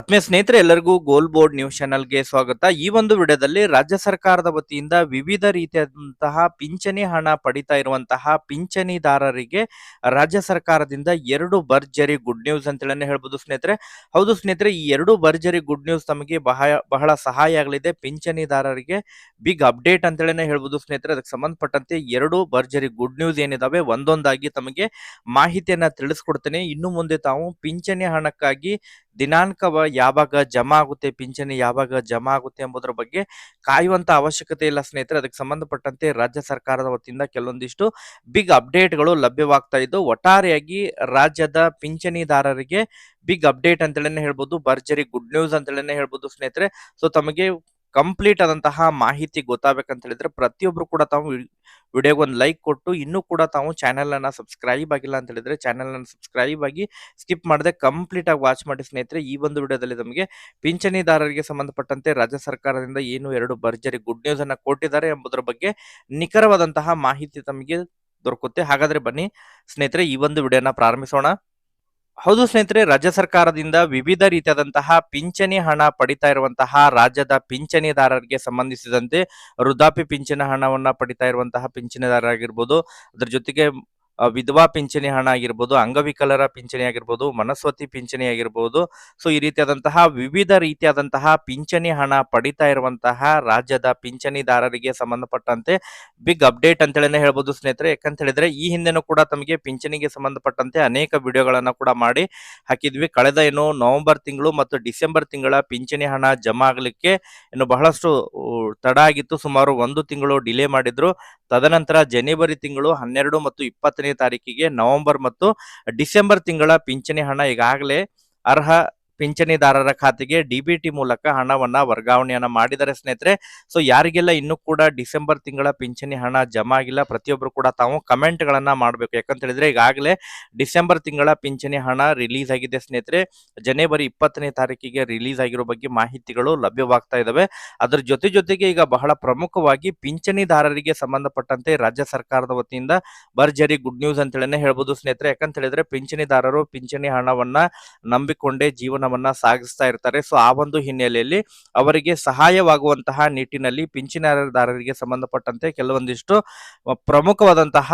ಆತ್ಮೀಯ ಸ್ನೇಹಿತರೆ, ಎಲ್ಲರಿಗೂ ಗೋಲ್ ಬೋರ್ಡ್ ನ್ಯೂಸ್ ಚಾನೆಲ್ಗೆ ಸ್ವಾಗತ. ಈ ಒಂದು ವಿಡಿಯೋದಲ್ಲಿ ರಾಜ್ಯ ಸರ್ಕಾರದ ವತಿಯಿಂದ ವಿವಿಧ ರೀತಿಯಾದಂತಹ ಪಿಂಚಣಿ ಹಣ ಪಡಿತಾ ಇರುವಂತಹ ಪಿಂಚಣಿದಾರರಿಗೆ ರಾಜ್ಯ ಸರ್ಕಾರದಿಂದ ಎರಡು ಭರ್ಜರಿ ಗುಡ್ ನ್ಯೂಸ್ ಅಂತೇಳಿ ಹೇಳ್ಬೋದು ಸ್ನೇಹಿತರೆ. ಹೌದು ಸ್ನೇಹಿತರೆ, ಈ ಎರಡು ಭರ್ಜರಿ ಗುಡ್ ನ್ಯೂಸ್ ತಮಗೆ ಬಹಳ ಬಹಳ ಸಹಾಯ ಆಗಲಿದೆ. ಪಿಂಚಣಿದಾರರಿಗೆ ಬಿಗ್ ಅಪ್ಡೇಟ್ ಅಂತೇಳಿ ಹೇಳ್ಬೋದು ಸ್ನೇಹಿತರೆ. ಅದಕ್ಕೆ ಸಂಬಂಧಪಟ್ಟಂತೆ ಎರಡು ಭರ್ಜರಿ ಗುಡ್ ನ್ಯೂಸ್ ಏನಿದಾವೆ ಒಂದೊಂದಾಗಿ ತಮಗೆ ಮಾಹಿತಿಯನ್ನ ತಿಳಿಸ್ಕೊಡ್ತೇನೆ. ಇನ್ನು ಮುಂದೆ ತಾವು ಪಿಂಚಣಿ ಹಣಕ್ಕಾಗಿ ದಿನಾಂಕವ ಯಾವಾಗ ಜಮಾ ಆಗುತ್ತೆ ಪಿಂಚಣಿ ಯಾವಾಗ ಜಮಾ ಆಗುತ್ತೆ ಎಂಬುದರ ಬಗ್ಗೆ ಕಾಯುವಂತ ಅವಶ್ಯಕತೆ ಇಲ್ಲ ಸ್ನೇಹಿತರೆ. ಅದಕ್ಕೆ ಸಂಬಂಧಪಟ್ಟಂತೆ ರಾಜ್ಯ ಸರ್ಕಾರದ ವತಿಯಿಂದ ಕೆಲವೊಂದಿಷ್ಟು ಬಿಗ್ ಅಪ್ಡೇಟ್ಗಳು ಲಭ್ಯವಾಗ್ತಾ ಇದ್ದು, ಒಟ್ಟಾರೆಯಾಗಿ ರಾಜ್ಯದ ಪಿಂಚಣಿದಾರರಿಗೆ ಬಿಗ್ ಅಪ್ಡೇಟ್ ಅಂತೇಳಿ ಹೇಳ್ಬೋದು, ಭರ್ಜರಿ ಗುಡ್ ನ್ಯೂಸ್ ಅಂತೇಳಿ ಹೇಳ್ಬೋದು ಸ್ನೇಹಿತರೆ. ಸೊ ತಮಗೆ ಕಂಪ್ಲೀಟ್ ಆದಂತಹ ಮಾಹಿತಿ ಗೊತ್ತಾಗಬೇಕಂತ ಹೇಳಿದ್ರೆ ಪ್ರತಿಯೊಬ್ರು ಕೂಡ ತಾವು ವಿಡಿಯೋಗೆ ಒಂದು ಲೈಕ್ ಕೊಟ್ಟು ಇನ್ನೂ ಕೂಡ ತಾವು ಚಾನೆಲ್ ಅನ್ನ ಸಬ್ಸ್ಕ್ರೈಬ್ ಆಗಿಲ್ಲ ಅಂತ ಹೇಳಿದ್ರೆ ಚಾನೆಲ್ ಅನ್ನು ಸಬ್ಸ್ಕ್ರೈಬ್ ಆಗಿ ಸ್ಕಿಪ್ ಮಾಡದೆ ಕಂಪ್ಲೀಟ್ ಆಗಿ ವಾಚ್ ಮಾಡಿ ಸ್ನೇಹಿತರೆ, ಈ ಒಂದು ವಿಡಿಯೋದಲ್ಲಿ ನಮಗೆ ಪಿಂಚಣಿದಾರರಿಗೆ ಸಂಬಂಧಪಟ್ಟಂತೆ ರಾಜ್ಯ ಸರ್ಕಾರದಿಂದ ಏನು ಎರಡು ಭರ್ಜರಿ ಗುಡ್ ನ್ಯೂಸ್ ಅನ್ನ ಕೊಟ್ಟಿದ್ದಾರೆ ಎಂಬುದರ ಬಗ್ಗೆ ನಿಖರವಾದಂತಹ ಮಾಹಿತಿ ತಮಗೆ ದೊರಕುತ್ತೆ. ಹಾಗಾದ್ರೆ ಬನ್ನಿ ಸ್ನೇಹಿತರೆ, ಈ ಒಂದು ವಿಡಿಯೋನ ಪ್ರಾರಂಭಿಸೋಣ. ಹೌದು ಸ್ನೇಹಿತರೆ, ರಾಜ್ಯ ಸರ್ಕಾರದಿಂದ ವಿವಿಧ ರೀತಿಯಾದಂತಹ ಪಿಂಚಣಿ ಹಣ ಪಡಿತಾ ಇರುವಂತಹ ರಾಜ್ಯದ ಪಿಂಚಣಿದಾರರಿಗೆ ಸಂಬಂಧಿಸಿದಂತೆ ವೃದ್ಧಾಪಿ ಪಿಂಚಣಿ ಹಣವನ್ನ ಪಡಿತಾ ಇರುವಂತಹ ಪಿಂಚಣಿದಾರರಾಗಿರ್ಬೋದು. ಅದ್ರ ಜೊತೆಗೆ ವಿಧವಾ ಪಿಂಚಣಿ ಹಣ ಆಗಿರ್ಬೋದು, ಅಂಗವಿಕಲರ ಪಿಂಚಣಿ ಆಗಿರ್ಬೋದು ಮನಸ್ವತಿ ಪಿಂಚಣಿ ಆಗಿರ್ಬೋದು. ಸೊ, ಈ ರೀತಿಯಾದಂತಹ ವಿವಿಧ ರೀತಿಯಾದಂತಹ ಪಿಂಚಣಿ ಹಣ ಪಡಿತಾ ಇರುವಂತಹ ರಾಜ್ಯದ ಪಿಂಚಣಿದಾರರಿಗೆ ಸಂಬಂಧಪಟ್ಟಂತೆ ಬಿಗ್ ಅಪ್ಡೇಟ್ ಅಂತ ಹೇಳಿ ಹೇಳ್ಬೋದು ಸ್ನೇಹಿತರೆ. ಯಾಕಂತ ಹೇಳಿದ್ರೆ, ಈ ಹಿಂದೆನೂ ಕೂಡ ತಮಗೆ ಪಿಂಚಣಿಗೆ ಸಂಬಂಧಪಟ್ಟಂತೆ ಅನೇಕ ವಿಡಿಯೋಗಳನ್ನ ಕೂಡ ಮಾಡಿ ಹಾಕಿದ್ವಿ. ಕಳೆದ ಏನು ನವೆಂಬರ್ ತಿಂಗಳು ಮತ್ತು ಡಿಸೆಂಬರ್ ತಿಂಗಳ ಪಿಂಚಣಿ ಹಣ ಜಮಾ ಆಗಲಿಕ್ಕೆ ಇನ್ನು ಬಹಳಷ್ಟು ತಡ ಆಗಿತ್ತು. ಸುಮಾರು ಒಂದು ತಿಂಗಳು ಡಿಲೇ ಮಾಡಿದ್ರು. ತದನಂತರ ಜನವರಿ ತಿಂಗಳು ಹನ್ನೆರಡು ಮತ್ತು ಇಪ್ಪತ್ತನೇ ತಾರೀಕಿಗೆ ನವೆಂಬರ್ ಮತ್ತು ಡಿಸೆಂಬರ್ ತಿಂಗಳ ಪಿಂಚಣಿ ಹಣ ಈಗಾಗಲೇ ಅರ್ಹ ಪಿಂಚಣಿದಾರರ ಖಾತೆಗೆ ಡಿಬಿಟಿ ಮೂಲಕ ಹಣವನ್ನ ವರ್ಗಾವಣೆಯನ್ನ ಮಾಡಿದರೆ ಸ್ನೇಹಿತರೆ. ಸೊ ಯಾರಿಗೆಲ್ಲ ಇನ್ನೂ ಕೂಡ ಡಿಸೆಂಬರ್ ತಿಂಗಳ ಪಿಂಚಣಿ ಹಣ ಜಮಾ ಆಗಿಲ್ಲ ಪ್ರತಿಯೊಬ್ಬರು ಕೂಡ ತಾವು ಕಮೆಂಟ್ ಗಳನ್ನ ಮಾಡಬೇಕು. ಯಾಕಂತ ಹೇಳಿದ್ರೆ ಈಗಾಗಲೇ ಡಿಸೆಂಬರ್ ತಿಂಗಳ ಪಿಂಚಣಿ ಹಣ ರಿಲೀಸ್ ಆಗಿದೆ ಸ್ನೇಹಿತರೆ. ಜನವರಿ ಇಪ್ಪತ್ತನೇ ತಾರೀಕಿಗೆ ರಿಲೀಸ್ ಆಗಿರೋ ಬಗ್ಗೆ ಮಾಹಿತಿಗಳು ಲಭ್ಯವಾಗ್ತಾ ಇದಾವೆ. ಅದರ ಜೊತೆ ಜೊತೆಗೆ ಈಗ ಬಹಳ ಪ್ರಮುಖವಾಗಿ ಪಿಂಚಣಿದಾರರಿಗೆ ಸಂಬಂಧಪಟ್ಟಂತೆ ರಾಜ್ಯ ಸರ್ಕಾರದ ವತಿಯಿಂದ ಭರ್ಜರಿ ಗುಡ್ ನ್ಯೂಸ್ ಅಂತ ಹೇಳಿದ್ರೆ ಹೇಳ್ಬೋದು ಸ್ನೇಹಿತರೆ. ಯಾಕಂತ ಹೇಳಿದ್ರೆ ಪಿಂಚಣಿದಾರರು ಪಿಂಚಣಿ ಹಣವನ್ನ ನಂಬಿಕೊಂಡೇ ಜೀವನವನ್ನ ಸಾಗಿಸ್ತಾ ಇರ್ತಾರೆ. ಸೊ ಆ ಒಂದು ಹಿನ್ನೆಲೆಯಲ್ಲಿ ಅವರಿಗೆ ಸಹಾಯವಾಗುವಂತಹ ನಿಟ್ಟಿನಲ್ಲಿ ಪಿಂಚಣಿದಾರರಿಗೆ ಸಂಬಂಧಪಟ್ಟಂತೆ ಕೆಲವೊಂದಿಷ್ಟು ಪ್ರಮುಖವಾದಂತಹ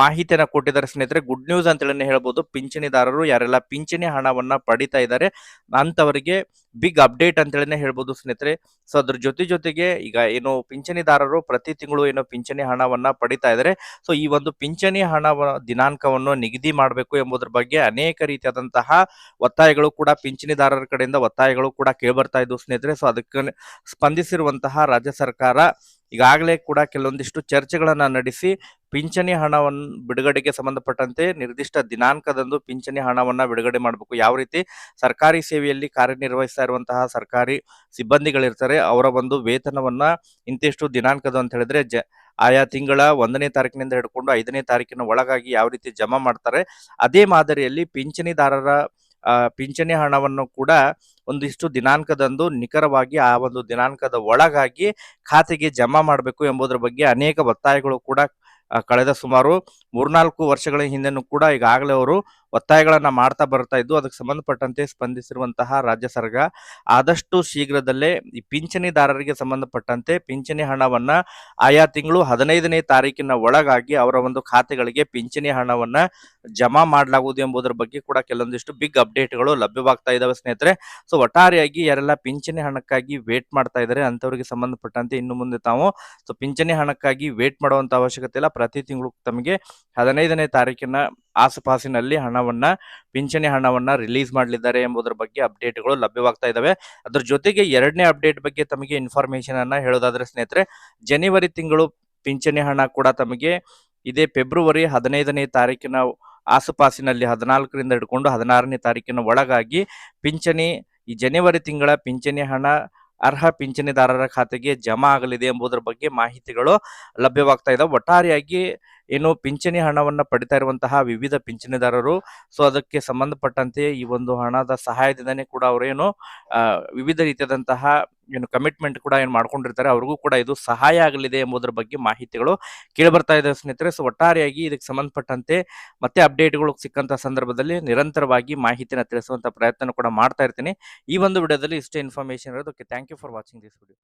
ಮಾಹಿತಿಯನ್ನ ಕೊಟ್ಟಿದ್ದಾರೆ ಸ್ನೇಹಿತರೆ. ಗುಡ್ ನ್ಯೂಸ್ ಅಂತ ಹೇಳಿ ಹೇಳ್ಬೋದು. ಪಿಂಚಣಿದಾರರು ಯಾರೆಲ್ಲ ಪಿಂಚಣಿ ಹಣವನ್ನ ಪಡಿತಾ ಇದ್ದಾರೆ ಅಂತವರಿಗೆ ಬಿಗ್ ಅಪ್ಡೇಟ್ ಅಂತ ಹೇಳಿನೇ ಹೇಳ್ಬೋದು ಸ್ನೇಹಿತರೆ. ಸೊ ಅದ್ರ ಜೊತೆ ಜೊತೆಗೆ ಈಗ ಏನು ಪಿಂಚಣಿದಾರರು ಪ್ರತಿ ತಿಂಗಳು ಏನು ಪಿಂಚಣಿ ಹಣವನ್ನ ಪಡಿತಾ ಇದ್ದಾರೆ. ಸೊ ಈ ಒಂದು ಪಿಂಚಣಿ ಹಣ ದಿನಾಂಕವನ್ನು ನಿಗದಿ ಮಾಡಬೇಕು ಎಂಬುದರ ಬಗ್ಗೆ ಅನೇಕ ರೀತಿಯಾದಂತಹ ಒತ್ತಾಯಗಳು ಕೂಡ ಪಿಂಚಣಿದಾರರ ಕಡೆಯಿಂದ ಒತ್ತಾಯಗಳು ಕೂಡ ಕೇಳ್ಬರ್ತಾ ಇದ್ವು ಸ್ನೇಹಿತರೆ. ಸೊ ಅದಕ್ಕೆ ಸ್ಪಂದಿಸಿರುವಂತಹ ರಾಜ್ಯ ಸರ್ಕಾರ ಈಗಾಗಲೇ ಕೂಡ ಕೆಲವೊಂದಿಷ್ಟು ಚರ್ಚೆಗಳನ್ನು ನಡೆಸಿ ಪಿಂಚಣಿ ಹಣವನ್ನು ಬಿಡುಗಡೆಗೆ ಸಂಬಂಧಪಟ್ಟಂತೆ ನಿರ್ದಿಷ್ಟ ದಿನಾಂಕದಂದು ಪಿಂಚಣಿ ಹಣವನ್ನು ಬಿಡುಗಡೆ ಮಾಡಬೇಕು. ಯಾವ ರೀತಿ? ಸರ್ಕಾರಿ ಸೇವೆಯಲ್ಲಿ ಕಾರ್ಯನಿರ್ವಹಿಸ್ತಾ ಇರುವಂತಹ ಸರ್ಕಾರಿ ಸಿಬ್ಬಂದಿಗಳಿರ್ತಾರೆ, ಅವರ ಒಂದು ವೇತನವನ್ನ ಇಂತಿಷ್ಟು ದಿನಾಂಕದ ಅಂತ ಹೇಳಿದ್ರೆ ಜ, ಆಯಾ ತಿಂಗಳ ಒಂದನೇ ತಾರೀಕಿನಿಂದ ಹಿಡ್ಕೊಂಡು ಐದನೇ ತಾರೀಕಿನ ಒಳಗಾಗಿ ಯಾವ ರೀತಿ ಜಮಾ ಮಾಡ್ತಾರೆ, ಅದೇ ಮಾದರಿಯಲ್ಲಿ ಪಿಂಚಣಿದಾರರ ಪಿಂಚಣಿ ಹಣವನ್ನು ಕೂಡ ಒಂದಿಷ್ಟು ದಿನಾಂಕದಂದು ನಿಖರವಾಗಿ ಆ ಒಂದು ದಿನಾಂಕದ ಒಳಗಾಗಿ ಖಾತೆಗೆ ಜಮಾ ಮಾಡಬೇಕು ಎಂಬುದರ ಬಗ್ಗೆ ಅನೇಕ ಒತ್ತಾಯಗಳು ಕೂಡ ಕಳೆದ ಸುಮಾರು ಮೂರ್ನಾಲ್ಕು ವರ್ಷಗಳ ಹಿಂದೆನೂ ಕೂಡ ಈಗಾಗಲೇ ಅವರು ಒತ್ತಾಯಗಳನ್ನ ಮಾಡ್ತಾ ಬರ್ತಾ ಇದ್ದು ಅದಕ್ಕೆ ಸಂಬಂಧಪಟ್ಟಂತೆ ಸ್ಪಂದಿಸಿರುವಂತಹ ರಾಜ್ಯ ಸರ್ಕಾರ ಆದಷ್ಟು ಶೀಘ್ರದಲ್ಲೇ ಈ ಪಿಂಚಣಿದಾರರಿಗೆ ಸಂಬಂಧಪಟ್ಟಂತೆ ಪಿಂಚಣಿ ಹಣವನ್ನ ಆಯಾ ತಿಂಗಳು ಹದಿನೈದನೇ ತಾರೀಕಿನ ಒಳಗಾಗಿ ಅವರ ಒಂದು ಖಾತೆಗಳಿಗೆ ಪಿಂಚಣಿ ಹಣವನ್ನ ಜಮಾ ಮಾಡಲಾಗುವುದು ಎಂಬುದರ ಬಗ್ಗೆ ಕೂಡ ಕೆಲವೊಂದಿಷ್ಟು ಬಿಗ್ ಅಪ್ಡೇಟ್ಗಳು ಲಭ್ಯವಾಗ್ತಾ ಇದ್ದಾವೆ ಸ್ನೇಹಿತರೆ. ಸೊ, ಒಟ್ಟಾರೆಯಾಗಿ ಯಾರೆಲ್ಲ ಪಿಂಚಣಿ ಹಣಕ್ಕಾಗಿ ವೇಟ್ ಮಾಡ್ತಾ ಇದ್ದಾರೆ ಅಂತವರಿಗೆ ಸಂಬಂಧಪಟ್ಟಂತೆ ಇನ್ನು ಮುಂದೆ ತಾವು ಸೊ, ಪಿಂಚಣಿ ಹಣಕ್ಕಾಗಿ ವೇಟ್ ಮಾಡುವಂತ ಅವಶ್ಯಕತೆ ಇಲ್ಲ. ಪ್ರತಿ ತಿಂಗಳು ತಮಗೆ ಹದಿನೈದನೇ ತಾರೀಕಿನ ಆಸುಪಾಸಿನಲ್ಲಿ ಹಣವನ್ನ, ಪಿಂಚಣಿ ಹಣವನ್ನ ರಿಲೀಸ್ ಮಾಡಲಿದ್ದಾರೆ ಎಂಬುದರ ಬಗ್ಗೆ ಅಪ್ಡೇಟ್ಗಳು ಲಭ್ಯವಾಗ್ತಾ ಇದ್ದಾವೆ ಅದ್ರ ಜೊತೆಗೆ ಎರಡನೇ ಅಪ್ಡೇಟ್ ಬಗ್ಗೆ ತಮಗೆ ಇನ್ಫಾರ್ಮೇಶನ್ ಅನ್ನ ಹೇಳೋದಾದ್ರೆ ಸ್ನೇಹಿತರೆ ಜನವರಿ ತಿಂಗಳು ಪಿಂಚಣಿ ಹಣ ಕೂಡ ತಮಗೆ ಇದೇ ಫೆಬ್ರವರಿ ಹದಿನೈದನೇ ತಾರೀಕಿನ ಆಸುಪಾಸಿನಲ್ಲಿ ಹದಿನಾಲ್ಕರಿಂದ ಹಿಡ್ಕೊಂಡು ಹದಿನಾರನೇ ತಾರೀಕಿನ ಒಳಗಾಗಿ ಪಿಂಚಣಿ, ಈ ಜನವರಿ ತಿಂಗಳ ಪಿಂಚಣಿ ಹಣ ಅರ್ಹ ಪಿಂಚಣಿದಾರರ ಖಾತೆಗೆ ಜಮಾ ಆಗಲಿದೆ ಎಂಬುದರ ಬಗ್ಗೆ ಮಾಹಿತಿಗಳು ಲಭ್ಯವಾಗ್ತಾ ಇದೆ ಒಟ್ಟಾರೆಯಾಗಿ ಏನು ಪಿಂಚಣಿ ಹಣವನ್ನು ಪಡಿತಾ ಇರುವಂತಹ ವಿವಿಧ ಪಿಂಚಣಿದಾರರು. ಸೊ ಅದಕ್ಕೆ ಸಂಬಂಧಪಟ್ಟಂತೆ ಈ ಒಂದು ಹಣದ ಸಹಾಯದಿಂದನೇ ಕೂಡ ಅವರೇನು ವಿವಿಧ ರೀತಿಯಾದಂತಹ ಏನು ಕಮಿಟ್ಮೆಂಟ್ ಕೂಡ ಏನು ಮಾಡ್ಕೊಂಡಿರ್ತಾರೆ, ಅವ್ರಿಗೂ ಕೂಡ ಇದು ಸಹಾಯ ಆಗಲಿದೆ ಎಂಬುದರ ಬಗ್ಗೆ ಮಾಹಿತಿಗಳು ಕೇಳಿಬರ್ತಾ ಇದೆ ಸ್ನೇಹಿತರೆ. ಸೊ ಒಟ್ಟಾರೆಯಾಗಿ ಇದಕ್ಕೆ ಸಂಬಂಧಪಟ್ಟಂತೆ ಮತ್ತೆ ಅಪ್ಡೇಟ್ಗಳು ಸಿಕ್ಕಂತಹ ಸಂದರ್ಭದಲ್ಲಿ ನಿರಂತರವಾಗಿ ಮಾಹಿತಿನ ತಿಳಿಸುವಂತ ಪ್ರಯತ್ನ ಕೂಡ ಮಾಡ್ತಾ ಇರ್ತೀನಿ. ಈ ಒಂದು ವಿಡಿಯೋದಲ್ಲಿ ಇಷ್ಟೇ ಇನ್ಫಾರ್ಮೇಶನ್ ಇರೋದು. Okay thank you for watching this video